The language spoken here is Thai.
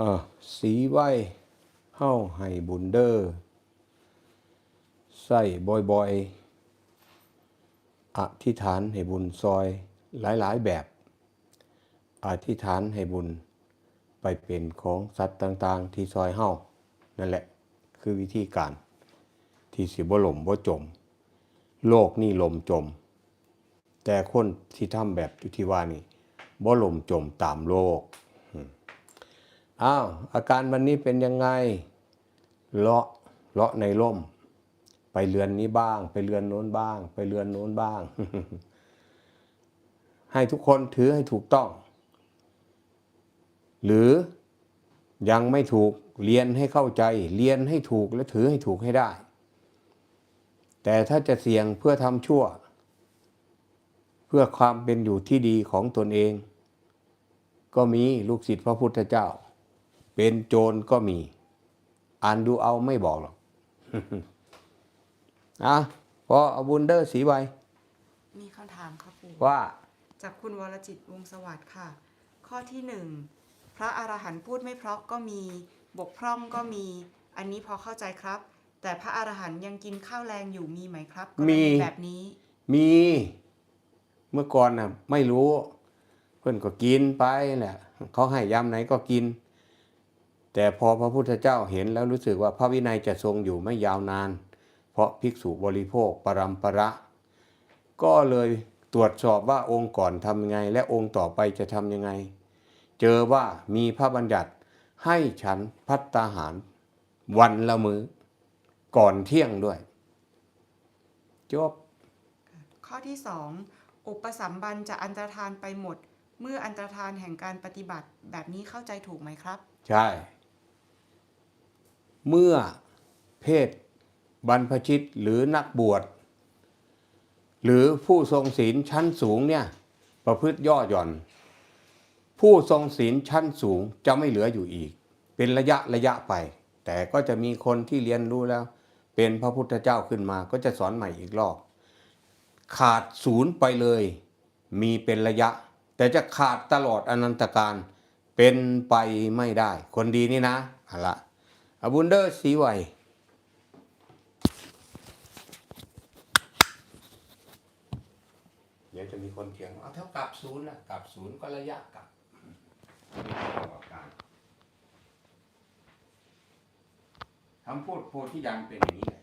อ่าสีไว้เฮ้าให้บุญเดอร์ใส่บ่อยๆอธิษฐานให้บุญซอยหลายๆแบบ อธิษฐานให้บุญไปเป็นของสัตว์ต่างๆ ที่ซอยเฮ้านั่นแหละคือวิธีการ ที่สิบ่หล่มบ่จม โลกนี่ลมจม แต่คนที่ทำแบบที่ว่านี่บ่ลมจมตามโลก อ้าวอาการวันนี้เป็นยังไงเลาะเลาะในร่ม ไปเรือนนี้บ้าง ไปเรือนโน้นบ้าง ไปเรือนโน้นบ้าง ให้ทุกคนถือให้ถูกต้อง หรือยังไม่ถูกเรียนให้เข้าใจ เรียนให้ถูกและถือให้ถูกให้ได้ แต่ถ้าจะเสี่ยงเพื่อทำชั่ว เพื่อความเป็นอยู่ที่ดีของตนเอง ก็มีลูกศิษย์พระพุทธเจ้า เป็นโจรก็มี อ่านดูเอาไม่บอกหรอกอะพอเอาบุญเดอร์สีไวมีคำถามครับปู่ว่า จากคุณวรจิตวงศ์สวัสดิ์ค่ะ ข้อที่หนึ่งพระอรหันต์พูดไม่เพราะก็มีบกพร่องก็มี อันนี้พอเข้าใจครับ แต่พระอรหันต์ยังกินข้าวแรงอยู่มีไหมครับกรณีมีแบบนี้ มีเมื่อก่อนน่ะไม่รู้ เพื่อนก็กินไปแหละเขาให้ยำไหนก็กิน แต่พอพระพุทธเจ้าเห็นแล้วรู้สึกว่าพระวินัยจะทรงอยู่ไม่ยาวนาน เพราะภิกษุบริโภคปรัมประก็เลยตรวจสอบว่าองค์ก่อนทำยังไง และองค์ต่อไปจะทำยังไง เจอว่ามีพระบัญญัติให้ฉันพัตตาหาร วันละมือก่อนเที่ยงด้วย จบ ข้อที่สองอุปสัมบันจะอันตรธานไปหมด เมื่ออันตรธานแห่งการปฏิบัติแบบนี้เข้าใจถูกไหมครับ ใช่ เมื่อเพศบรรพชิตหรือนักบวช หรือผู้ทรงศีลชั้นสูงเนี่ยประพฤติย่อหย่อน ผู้ทรงศีลชั้นสูงจะไม่เหลืออยู่อีก เป็นระยะระยะไป แต่ก็จะมีคนที่เรียนรู้แล้ว เป็นพระพุทธเจ้าขึ้นมาก็จะสอนใหม่อีกรอบ ขาดศูนย์ไปเลย มีเป็นระยะ แต่จะขาดตลอดอนันตการเป็นไปไม่ได้ คนดีนี่นะอาละ อบุนเดอร์สีไวเดี๋ยวจะมีคนเถียงเอาเท่ากับศูนย์นะกับศูนย์ก็ระยะกับประกอบการคำพูดโพธิยันเป็นอย่างนี้แหละ